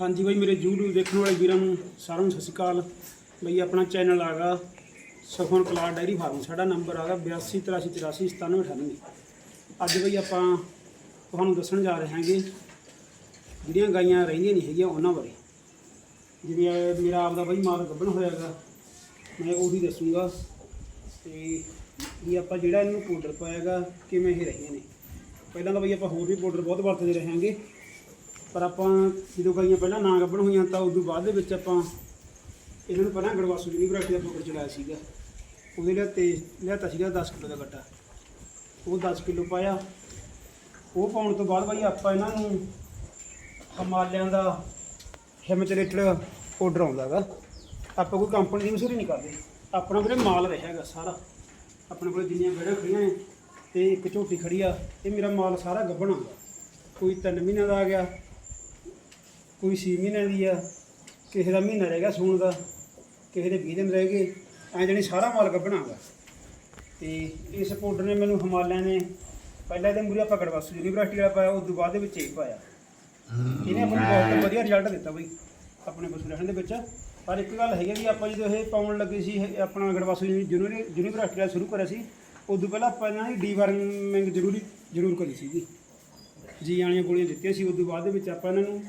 ਹਾਂਜੀ ਬਾਈ, ਮੇਰੇ YouTube ਦੇਖਣ ਵਾਲੇ ਵੀਰਾਂ ਨੂੰ ਸਾਰਿਆਂ ਨੂੰ ਸਤਿ ਸ਼੍ਰੀ ਅਕਾਲ। ਬਈ, ਆਪਣਾ ਚੈਨਲ ਆਗਾ ਸਫਨ ਕਲਾਰ ਡਾਇਰੀ ਫਾਰਮ। ਸਾਡਾ ਨੰਬਰ ਆਗਾ 8283849798 ਅੱਜ ਬਈ ਆਪਾਂ ਤੁਹਾਨੂੰ ਦੱਸਣ ਜਾ ਰਹੇ ਹਾਂਗੇ, ਜਿਹੜੀਆਂ ਗਾਈਆਂ ਰਹਿੰਦੀਆਂ ਨਹੀਂ ਹੈਗੀਆਂ ਉਹਨਾਂ ਬਾਰੇ। ਜਿਵੇਂ ਇਹ ਮੇਰਾ ਆਪਦਾ ਬਈ ਮਾਲ ਗੱਭਣ ਹੋਇਆਗਾ ਮੈਂ ਉਹੀ ਦੱਸੂਗਾ। ਤੇ ਵੀ ਆਪਾਂ ਜਿਹੜਾ ਇਹਨੂੰ ਪਾਊਡਰ ਪਾਇਆਗਾ ਕਿਵੇਂ ਇਹ ਰਹੀਆਂ ਨੇ। ਪਹਿਲਾਂ ਤਾਂ ਬਈ ਆਪਾਂ ਹੋਰ ਵੀ ਪਾਊਡਰ ਬਹੁਤ ਵਰਤਦੇ ਰਹਾਂਗੇ ਪਰ ਆਪਾਂ ਜਦੋਂ ਗਾਈਆਂ ਪਹਿਲਾਂ ਨਾ ਗੱਭਣ ਹੋਈਆਂ ਤਾਂ ਉਦੋਂ ਬਾਅਦ ਦੇ ਵਿੱਚ ਆਪਾਂ ਇਹਨਾਂ ਨੂੰ ਪਹਿਲਾਂ ਗੜਵਾਸੂ ਯੂਨੀਵਰਸਿਟੀ ਦਾ ਪਾਊਡਰ ਚਲਾਇਆ ਸੀਗਾ। ਉਹਦੇ ਲਈ ਤੇ ਲਿਆਤਾ ਸੀਗਾ 10 ਕਿਲੋ ਦਾ ਗੱਟਾ। ਉਹ 10 ਕਿਲੋ ਪਾਇਆ। ਉਹ ਪਾਉਣ ਤੋਂ ਬਾਅਦ ਬਾਈ ਆਪਾਂ ਇਹਨਾਂ ਨੂੰ ਹਿਮਾਲਿਆਂ ਦਾ ਹਿਮਚਰੇਟਡ ਪਾਊਡਰ ਆਉਂਦਾਗਾ। ਆਪਾਂ ਕੋਈ ਕੰਪਨੀ ਦੀ ਮਸ਼ਹੂਰੀ ਨਹੀਂ ਕਰਦੇ। ਆਪਣਾ ਵੀਰੇ ਮਾਲ ਰਿਹਾ ਹੈਗਾ ਸਾਰਾ। ਆਪਣੇ ਕੋਲ ਜਿੰਨੀਆਂ ਬੈੜਾਂ ਖੜੀਆਂ ਨੇ ਤੇ ਇੱਕ ਝੋਟੀ ਖੜੀ ਆ। ਇਹ ਮੇਰਾ ਮਾਲ ਸਾਰਾ ਗੱਭਣਾ ਕੋਈ 3 ਮਹੀਨਿਆਂ ਦਾ ਆ ਗਿਆ। ਕੋਈ 6 ਮਹੀਨਿਆਂ ਦੀ ਆ ਕਿਸੇ ਦਾ ਮਹੀਨਾ ਰਹਿ ਗਿਆ ਸੂਣ ਦਾ ਕਿਸੇ ਦੇ 20 ਦਿਨ ਰਹਿ ਗਏ ਐਂ ਜਾਣੀ ਸਾਰਾ ਮਾਲ ਗੱਭਣਾਗਾ ਤੇ ਇਸ ਪਾਊਡਰ ਨੇ ਮੈਨੂੰ ਹਿਮਾਲਿਆ ਨੇ ਪਹਿਲਾਂ ਇਹਦੇ ਮੂਰੇ ਆਪਾਂ ਗੜਵਾਸੂ ਯੂਨੀਵਰਸਿਟੀ ਵਾਲਾ ਪਾਇਆ ਉਸ ਤੋਂ ਬਾਅਦ ਦੇ ਵਿੱਚ ਇਹ ਪਾਇਆ। ਇਹਨੇ ਆਪਾਂ ਨੂੰ ਬਹੁਤ ਵਧੀਆ ਰਿਜ਼ਲਟ ਦਿੱਤਾ ਬਈ ਆਪਣੇ ਪਸ਼ੂ ਰਹਿਣ ਦੇ ਵਿੱਚ। ਪਰ ਇੱਕ ਗੱਲ ਹੈਗੀ ਵੀ ਆਪਾਂ ਜਦੋਂ ਇਹ ਪਾਉਣ ਲੱਗੇ ਸੀ ਆਪਣਾ ਗੜਵਾਸੂ ਯੂਨੀ- ਯੂਨੀਵਰਸਿਟੀ ਦਾ ਸ਼ੁਰੂ ਕਰਿਆ ਸੀ ਉਦੋਂ ਪਹਿਲਾਂ ਆਪਾਂ ਇਹਨਾਂ ਦੀ ਡੀਵਾਰਮਿੰਗ ਜ਼ਰੂਰੀ ਜ਼ਰੂਰ ਕਰੀ ਸੀਗੀ। ਜੀ ਵਾਲੀਆਂ ਗੋਲੀਆਂ ਦਿੱਤੀਆਂ ਸੀ ਉਸ ਤੋਂ ਬਾਅਦ ਦੇ ਵਿੱਚ ਆਪਾਂ ਇਹਨਾਂ ਨੂੰ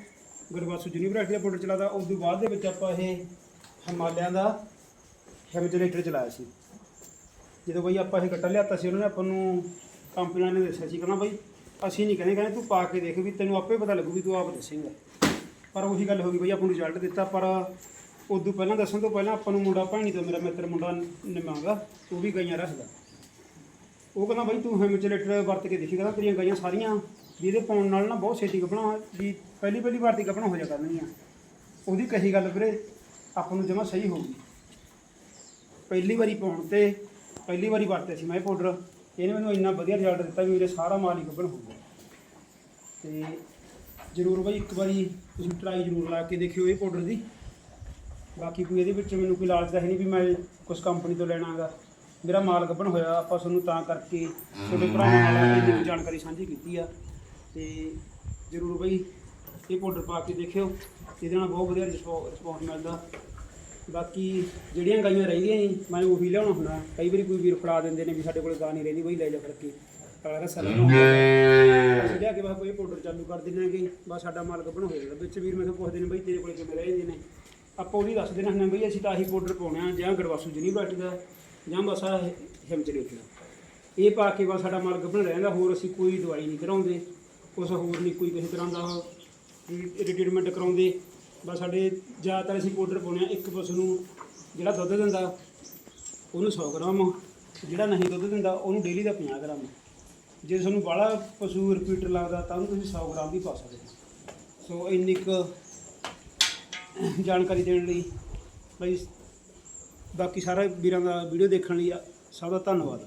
ਗੜਵਾਸੂ ਯੂਨੀਵਰਸਿਟੀ ਦਾ ਪਾਊਡਰ ਚਲਾਦਾ ਉਸ ਤੋਂ ਬਾਅਦ ਦੇ ਵਿੱਚ ਆਪਾਂ ਇਹ ਹਿਮਾਲਿਆ ਦਾ ਹੈਮਜਨੇਟਰ ਚਲਾਇਆ ਸੀ। ਜਦੋਂ ਬਈ ਆਪਾਂ ਇਹ ਕੱਟਾ ਲਿਆਤਾ ਸੀ, ਉਹਨਾਂ ਨੇ ਆਪਾਂ ਨੂੰ ਕੰਪਨੀਆਂ ਨੇ ਦੱਸਿਆ ਸੀ ਕਹਿੰਦਾ ਬਈ, ਅਸੀਂ ਨਹੀਂ ਕਹਿੰਦੇ ਕਹਿੰਦੇ ਤੂੰ ਪਾ ਕੇ ਦੇਖ ਵੀ ਤੈਨੂੰ ਆਪੇ ਪਤਾ ਲੱਗੂ ਵੀ ਤੂੰ ਆਪ ਦੱਸੇਂਗਾ। ਪਰ ਉਹੀ ਗੱਲ ਹੋ ਗਈ ਬਈ, ਆਪਾਂ ਨੂੰ ਰਿਜ਼ਲਟ ਦਿੱਤਾ, ਪਰ ਉਦੋਂ ਪਹਿਲਾਂ ਦੱਸਣ ਤੋਂ ਪਹਿਲਾਂ ਆਪਾਂ ਨੂੰ ਮੁੰਡਾ, ਭਾਣੀ ਤੋਂ ਮੇਰਾ ਮਿੱਤਰ ਮੁੰਡਾ ਨਿਮਾਂਗਾ, ਉਹ ਵੀ ਗਈਆਂ ਰੱਖਦਾ। ਉਹ ਕਹਿੰਦਾ ਬਾਈ ਤੂੰ ਹੈਮਚਲੇਟਰ ਵਰਤ ਕੇ ਦੇਖੀ, ਕਹਿੰਦਾ ਤੇਰੀਆਂ ਗਾਈਆਂ ਸਾਰੀਆਂ ਵੀ ਇਹਦੇ ਪਾਉਣ ਨਾਲ ਨਾ ਬਹੁਤ ਛੇਤੀ ਕੱਪਣਾ ਵੀ ਪਹਿਲੀ ਪਹਿਲੀ ਵਾਰ ਦੀ ਕੱਪਣਾ ਹੋ ਜਾ ਕਰਨਗੀਆਂ। ਉਹਦੀ ਕਹੀ ਗੱਲ ਵੀਰੇ, ਆਪਾਂ ਨੂੰ ਜਮਾ ਸਹੀ ਹੋਊਗੀ। ਪਹਿਲੀ ਵਾਰੀ ਪਾਉਣ ਤੇ ਪਹਿਲੀ ਵਾਰੀ ਵਰਤਿਆ ਸੀ ਮੈਂ ਇਹ ਪਾਊਡਰ ਇਹਨੇ ਮੈਨੂੰ ਇੰਨਾ ਵਧੀਆ ਰਿਜ਼ਲਟ ਦਿੱਤਾ ਵੀ ਮੇਰੇ ਸਾਰਾ ਮਾਲ ਹੀ ਕੱਪਣ ਹੋ ਗਿਆ ਤੇ ਜ਼ਰੂਰ ਬਾਈ ਇੱਕ ਵਾਰੀ ਤੁਸੀਂ ਟਰਾਈ ਜ਼ਰੂਰ ਲਾ ਕੇ ਦੇਖਿਓ ਇਹ ਪਾਊਡਰ ਦੀ। ਬਾਕੀ ਕੋਈ ਇਹਦੇ ਵਿੱਚ ਮੈਨੂੰ ਕੋਈ ਲਾਲਚ ਤਾਂ ਹੈ ਨਹੀਂ ਵੀ ਮੈਂ ਕੁਝ ਕੰਪਨੀ ਤੋਂ ਲੈਣਾਗਾ। ਮੇਰਾ ਮਾਲ ਗੱਭਣ ਹੋਇਆ ਆਪਾਂ ਤੁਹਾਨੂੰ ਤਾਂ ਕਰਕੇ ਤੁਹਾਡੇ ਭਰਾਵਾਂ ਨਾਲ ਇਹਦੀ ਜਾਣਕਾਰੀ ਸਾਂਝੀ ਕੀਤੀ ਆ। ਤੇ ਜ਼ਰੂਰ ਬਈ ਇਹ ਪਾਊਡਰ ਪਾ ਕੇ ਦੇਖਿਓ ਇਹਦੇ ਨਾਲ ਬਹੁਤ ਵਧੀਆ ਰਿਸਪੌਂਸ ਮਿਲਦਾ। ਬਾਕੀ ਜਿਹੜੀਆਂ ਗਾਈਆਂ ਰਹਿੰਦੀਆਂ ਨੇ ਮੈਂ ਉਹੀ ਲਿਆਉਣਾ ਹੁੰਦਾ। ਕਈ ਵਾਰੀ ਕੋਈ ਵੀਰ ਫੜਾ ਦਿੰਦੇ ਨੇ ਵੀ ਸਾਡੇ ਕੋਲ ਗਾਂ ਨਹੀਂ ਰਹਿੰਦੀ ਬਈ ਲੈ ਜਾ ਕਰਕੇ ਅਗਲਾ ਦਾ ਸਲਾਹ ਅਸੀਂ ਲਿਆ ਕੇ ਬਸ ਕੋਈ ਪਾਊਡਰ ਚਾਲੂ ਕਰ ਦਿੰਦੇ ਕਿ ਬਸ ਸਾਡਾ ਮਾਲ ਗੱਭਣ ਹੋ ਜਾਂਦਾ ਵਿੱਚ ਵੀਰ ਮੈਨੂੰ ਪੁੱਛਦੇ ਨੇ ਬਈ ਤੇਰੇ ਕੋਲ ਕਿਵੇਂ ਰਹਿ ਜਾਂਦੇ ਨੇ? ਆਪਾਂ ਉਹਦੀ ਦੱਸ ਦੇਣਾ ਹੁੰਦਾ ਬਈ ਅਸੀਂ ਤਾਂ ਆਹੀ ਪਾਊਡਰ ਪਾਉਣੇ ਆ ਜਾਂ ਗੜਵਾਸੂ ਯੂਨੀਵਰਸਿਟੀ ਦਾ। ਜਾਂ ਬਸ ਆ ਹਿਮਚਲੇਟ ਦਾ ਇਹ ਪਾ ਕੇ ਬਸ ਸਾਡਾ ਮਾਲ ਗੱਭਣ ਰਹਿੰਦਾ, ਹੋਰ ਅਸੀਂ ਕੋਈ ਦਵਾਈ ਨਹੀਂ ਕਰਾਉਂਦੇ। ਕੁਛ ਹੋਰ ਨਹੀਂ, ਕੋਈ ਕਿਸੇ ਤਰ੍ਹਾਂ ਦਾ ਟ੍ਰੀਟਮੈਂਟ ਕਰਾਉਂਦੇ। ਬਸ ਸਾਡੇ ਜ਼ਿਆਦਾਤਰ ਅਸੀਂ ਪਾਊਡਰ ਪਾਉਂਦੇ ਆ ਇੱਕ ਪਸ਼ੂ ਨੂੰ ਜਿਹੜਾ ਦੁੱਧ ਦਿੰਦਾ, ਉਹਨੂੰ 100 ਗ੍ਰਾਮ। ਜਿਹੜਾ ਨਹੀਂ ਦੁੱਧ ਦਿੰਦਾ, ਉਹਨੂੰ ਡੇਲੀ ਦਾ 50 ਗ੍ਰਾਮ। ਜੇ ਤੁਹਾਨੂੰ ਬਾਹਲਾ ਪਸ਼ੂ ਰਿਪੀਟਰ ਲੱਗਦਾ, ਤਾਂ ਉਹਨੂੰ ਤੁਸੀਂ 100 ਗ੍ਰਾਮ ਵੀ ਪਾ ਸਕਦੇ ਸੋ ਇੰਨੀ ਕੁ ਜਾਣਕਾਰੀ ਦੇਣ ਲਈ ਬਈ ਬਾਕੀ ਸਾਰੇ ਵੀਰਾਂ ਦਾ ਵੀਡੀਓ ਦੇਖਣ ਲਈ ਸਭ ਦਾ ਧੰਨਵਾਦ।